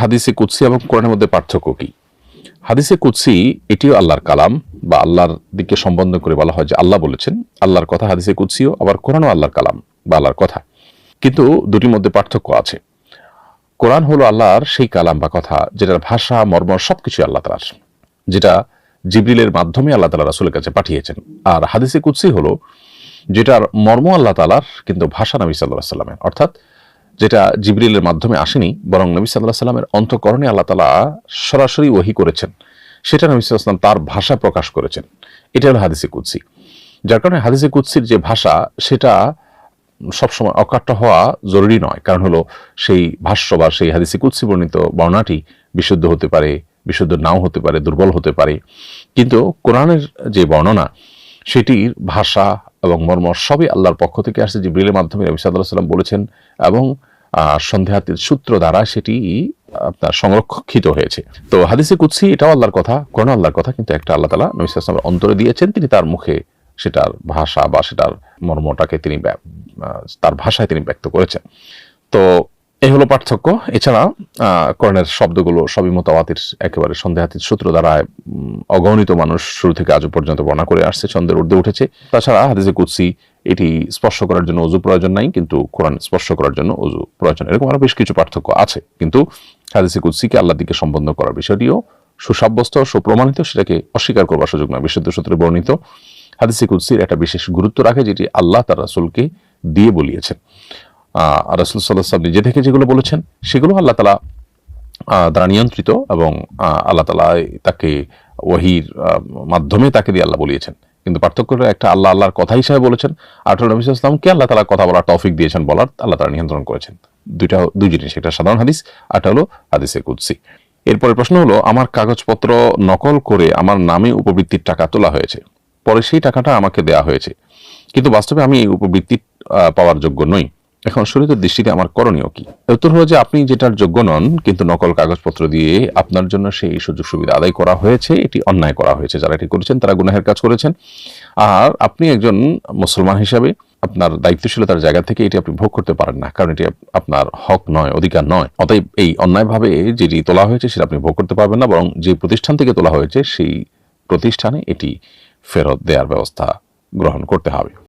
হাদিসে কুৎসি এবং কোরআনের মধ্যে পার্থক্য কি? হাদিসে কুৎসি এটিও আল্লাহর কালাম বা আল্লাহর দিকে সম্বন্ধ করে বলা হয় যে আল্লাহ বলেছেন, আল্লাহর কথা হাদিসে কুৎসিও আবার কোরআনও আল্লাহর কালাম বা আল্লাহর কথা। কিন্তু দুটির মধ্যে পার্থক্য আছে। কোরআন হলো আল্লাহর সেই কালাম বা কথা, যেটার ভাষা, মর্ম সবকিছু আল্লাহ তালার, যেটা জিবরিলের মাধ্যমে আল্লাহ তালা রাসুলের কাছে পাঠিয়েছেন। আর হাদিসে কুৎসি হলো, যেটার মর্ম আল্লাহ তালার, কিন্তু ভাষা নবী সাল্লাহ সাল্লামের অর্থাৎ যেটা জিবরিলের মাধ্যমে আসেনি, বরং নবী সাল্লাহ সাল্লামের অন্তকরণে আল্লাহ তালা সরাসরি ওহি করেছেন। সেটা নবী সাল্লাম তার ভাষা প্রকাশ করেছেন। এটা হলো হাদিসে কুৎসি যার কারণে হাদিসে কুৎসির যে ভাষা, সেটা সবসময় অকাট্য হওয়া জরুরি নয়। কারণ হলো সেই ভাষ্য বা সেই হাদিসে কুৎসি বর্ণিত বর্ণাটি বিশুদ্ধ হতে পারে, বিশুদ্ধ নাও হতে পারে, দুর্বল হতে পারে। কিন্তু কোরআনের যে বর্ণনা, সেটির ভাষা এবং মর্ম সবই আল্লাহর পক্ষ থেকে আসছে। জিব্রিলের মাধ্যমে নবী সাল্লাহ সাল্লাম বলেছেন এবং সন্দেহাতীত সূত্র দ্বারা সেটি আপনার সংরক্ষিত হয়েছে। তো হাদিসে কুৎসি এটাও আল্লাহর কথা কোনো আল্লাহর কথা, কিন্তু একটা আল্লাহ তালা নবী ইসলামের অন্তরে দিয়েছেন, তিনি তার মুখে সেটার ভাষা বা সেটার মর্মটাকে তিনি তার ভাষায় তিনি ব্যক্ত করেছেন। তো এই হলো পার্থক্য। এছাড়া কোরআনের শব্দগুলো সবই মতাবাতির, একেবারে সন্দেহাতীত সূত্র দ্বারা অগণিত মানুষ শুরু থেকে আজও পর্যন্ত বর্ণনা করে আসছে চন্দ্রের ঊর্ধ্বে উঠেছে। তাছাড়া হাদিসে কুৎসি এটি স্পর্শ করার জন্য অজু প্রয়োজন নাই, কিন্তু কোরআন স্পর্শ করার জন্য অজু প্রয়োজন, এরকম আরও বেশ কিছু পার্থক্য আছে। কিন্তু হাদিসে কুৎসিকে আল্লাহ দিকে সম্বন্ধ করার বিষয়টিও সুসাব্যস্ত, সুপ্রমাণিত, সেটাকে অস্বীকার করবার সুযোগ নয়। বিশুদ্ধ সূত্রে বর্ণিত, হাদিসে কুৎসির একটা বিশেষ গুরুত্ব রাখে, যেটি আল্লাহ তার রাসূলকে দিয়ে বলিয়েছেন। রাসুল সাল্লাহ নিজে থেকে যেগুলো বলেছেন, সেগুলো আল্লাহ তালা দ্বারা নিয়ন্ত্রিত এবং আল্লাহ তালা তাকে ওহির মাধ্যমে তাকে দিয়ে আল্লাহ বলিয়েছেন। কিন্তু পার্থক্য একটা আল্লাহ আল্লাহর কথা হিসাবে বলেছেন, আর নবী ইসলামকে আল্লাহ তালা কথা বলার তৌফিক দিয়েছেন বলার আল্লাহ তালা নিয়ন্ত্রণ করেছেন। দুইটা, দুই জিনিস, একটা সাধারণ হাদিস আরটা হলো হাদিসে কুদ্সি। এরপরে প্রশ্ন হলো, আমার কাগজপত্র নকল করে আমার নামে উপবৃত্তির টাকা তোলা হয়েছে, পরে সেই টাকাটা আমাকে দেয়া হয়েছে। কিন্তু বাস্তবে আমি এই উপবৃত্তি পাওয়ার যোগ্য নই। এখন শরীরের দৃষ্টিতে আমার করণীয় কি? উত্তর হলো যে আপনি যেটার যোগ্য নন, কিন্তু নকল কাগজপত্র দিয়ে আপনার জন্য সেই সুযোগ সুবিধা আদায় করা হয়েছে, এটি অন্যায় করা হয়েছে। যারা এটি করেছেন, তারা গুনাহের কাজ করেছেন। আর আপনি একজন মুসলমান হিসাবে আপনার দায়িত্বশীলতার জায়গা থেকে এটি আপনি ভোগ করতে পারেন না, কারণ এটি আপনার হক নয়, অধিকার নয়। অতএব এই অন্যায়ভাবে যেটি তোলা হয়েছে, সেটা আপনি ভোগ করতে পারবেন না, বরং যে প্রতিষ্ঠান থেকে তোলা হয়েছে, সেই প্রতিষ্ঠানে এটি ফেরত দেওয়ার ব্যবস্থা গ্রহণ করতে হবে।